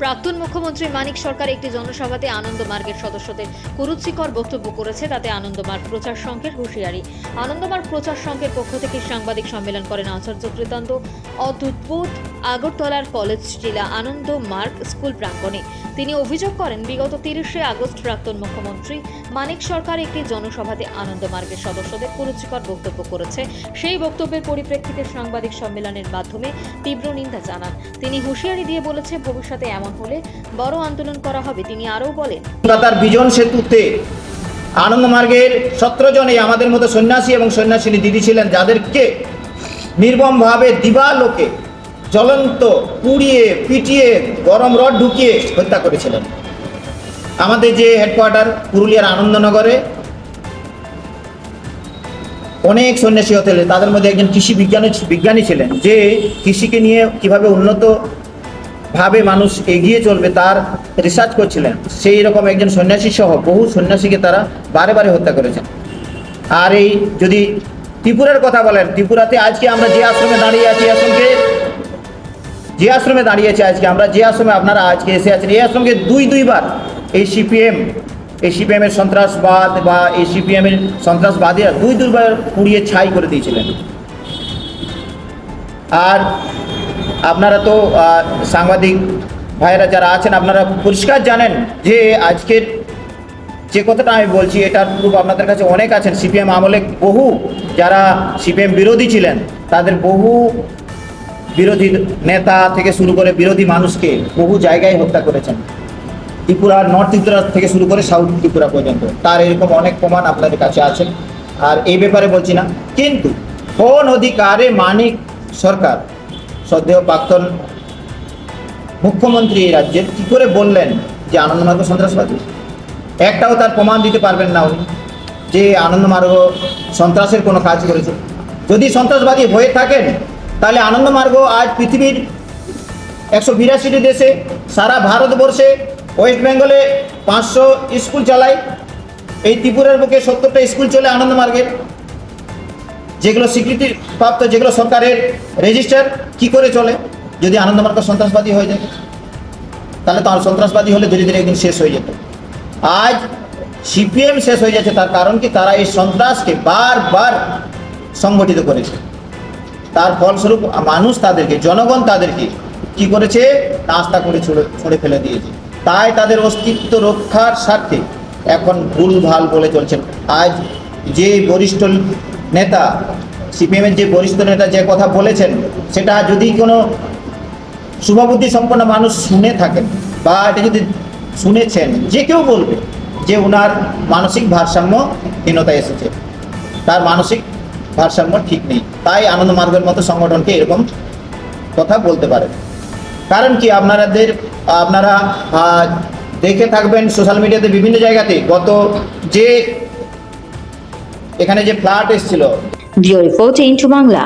প্রাক্তন মুখ্যমন্ত্রী মানিক সরকার একটি জনসভাতে আনন্দ মার্গের সদস্যদের কুরুচিকর বক্তব্য করেছে, তাতে আনন্দমার্গ প্রচার সংঘের হুঁশিয়ারি। আনন্দমার্গ প্রচার সংঘের পক্ষ থেকে সাংবাদিক সম্মেলন করেন আচার্য কৃতান্ত অদ্ভুত আগরতলার কলেজ জেলা আনন্দ মার্গ স্কুল প্রাঙ্গণে। তিনি অভিযোগ করেন, বিগত তিরিশে আগস্ট প্রাক্তন মুখ্যমন্ত্রী মানিক সরকার একটি জনসভাতে আনন্দ মার্গের সদস্যদের কুরুচিকর বক্তব্য করেছে। সেই বক্তব্যের পরিপ্রেক্ষিতে সাংবাদিক সম্মেলনের মাধ্যমে তীব্র নিন্দা জানান। তিনি হুঁশিয়ারি দিয়ে বলেছে, ভবিষ্যতে এমন হলে বড় আন্দোলন করা হবে। তিনি আরও বলেন কলকাতার বিজন সেতুতে আনন্দমার্গের সতেরো জনে আমাদের মতো সন্ন্যাসী এবং সন্ন্যাসিনী দিদি ছিলেন, যাদেরকে নির্মমভাবে দিবালোকে জ্বলন্ত পুড়িয়ে, পিটিয়ে গরম রড ঢুকিয়ে হত্যা করেছিলেন। আমাদের যে হেডকোয়ার্টার পুরুলিয়ার আনন্দনগরে, অনেক সন্ন্যাসী হতে তাদের মধ্যে একজন কৃষি বিজ্ঞানী বিজ্ঞানী ছিলেন যে কৃষিকে নিয়ে কীভাবে উন্নত ভাবে মানুষ এগিয়ে চলবে তার রিসার্চ করছিলেন। সেই রকম একজন সন্ন্যাসী সহ বহু সন্ন্যাসীকে তারা বারে বারে হত্যা করেছেন। আর এই যদি ত্রিপুরার কথা বলেন, ত্রিপুরাতে আজকে আমরা যে আশ্রমে দাঁড়িয়ে আছি আশ্রমকে, যে আশ্রমে দাঁড়িয়েছে আজকে, আমরা যে আশ্রমে আপনারা আজকে এসে আছেন, এই আশ্রমকে দুই দুইবার এই সিপিএম এই সিপিএম এর সন্ত্রাসবাদ বা এই সিপিএম এর সন্ত্রাসবাদীরা দুই দুর্বার পুড়িয়ে ছাই করে দিয়েছিলেন। আর আপনারা তো সাংবাদিক ভাইয়েরা যারা আছেন, আপনারা পরিষ্কার জানেন যে আজকের যে কথাটা আমি বলছি, এটার প্রুফ আপনাদের কাছে অনেক আছেন। সিপিএম আমলে বহু যারা সিপিএম বিরোধী ছিলেন, তাদের বহু বিরোধী নেতা থেকে শুরু করে বিরোধী মানুষকে বহু জায়গায় হত্যা করেছেন। ত্রিপুরা নর্থ ত্রিপুরা থেকে শুরু করে সাউথ ত্রিপুরা পর্যন্ত। তার এরকম অনেক প্রমাণ আপনাদের কাছে আছে। আর এই ব্যাপারে বলছি না। কিন্তু কোন অধিকারে মানিক সরকার সদ্য প্রাক্তন মুখ্যমন্ত্রী এই রাজ্যের কি করে বললেন যে আনন্দমার্গ সন্ত্রাসবাদী? একটাও তার প্রমাণ দিতে পারবেন না উনি, যে আনন্দমার্গ সন্ত্রাসের কোনো কাজ করেছে। যদি সন্ত্রাসবাদী হয়ে থাকেন, তাহলে আনন্দমার্গ আজ পৃথিবীর একশো বিরাশিটি দেশে, সারা ভারতবর্ষে ওয়েস্ট বেঙ্গলে পাঁচশো স্কুল চালায়। এই ত্রিপুরার বুকে সত্তরটা স্কুল চলে আনন্দমার্গের যেগুলো স্বীকৃতি প্রাপ্ত, যেগুলো সরকারের রেজিস্টার কি করে চলে? যদি আনন্দমার্গ সন্ত্রাসবাদী হয়ে যায় তাহলে তো সন্ত্রাসবাদী হলে ধীরে ধীরে একদিন শেষ হয়ে যেত। আজ সিপিএম শেষ হয়ে যাচ্ছে, তার কারণ কি? তারা এই সন্ত্রাসকে বারবার সংগঠিত করেছে। তার ফলস্বরূপ মানুষ তাদেরকে, জনগণ তাদেরকে কি করেছে? রাস্তা করে ছুঁড়ে ছুঁড়ে ফেলে দিয়েছে। তাই তাদের অস্তিত্ব রক্ষার স্বার্থে এখন ভুল ভালো বলে চলছেন। আজ যে বরিষ্ঠ নেতা, সিপিএমের যে বরিষ্ঠ নেতা যে কথা বলেছেন, সেটা যদি কোনো শুভবুদ্ধি সম্পন্ন মানুষ শুনে থাকেন বা এটা যদি শুনেছেন, যে কেউ বলবে যে ওনার মানসিক ভারসাম্য হীনতা এসেছে। তার মানসিক ভারসাম্য ঠিক নেই। তাই আনন্দ মার্গের মতো সংগঠনকে এরকম কথা বলতে পারে কারণ কি আপনাদের আপনারা দেখে থাকবেন সোশ্যাল মিডিয়াতে বিভিন্ন জায়গাতে গত যে, এখানে যে ফ্ল্যাট এসেছিল। Bureau report into Bangla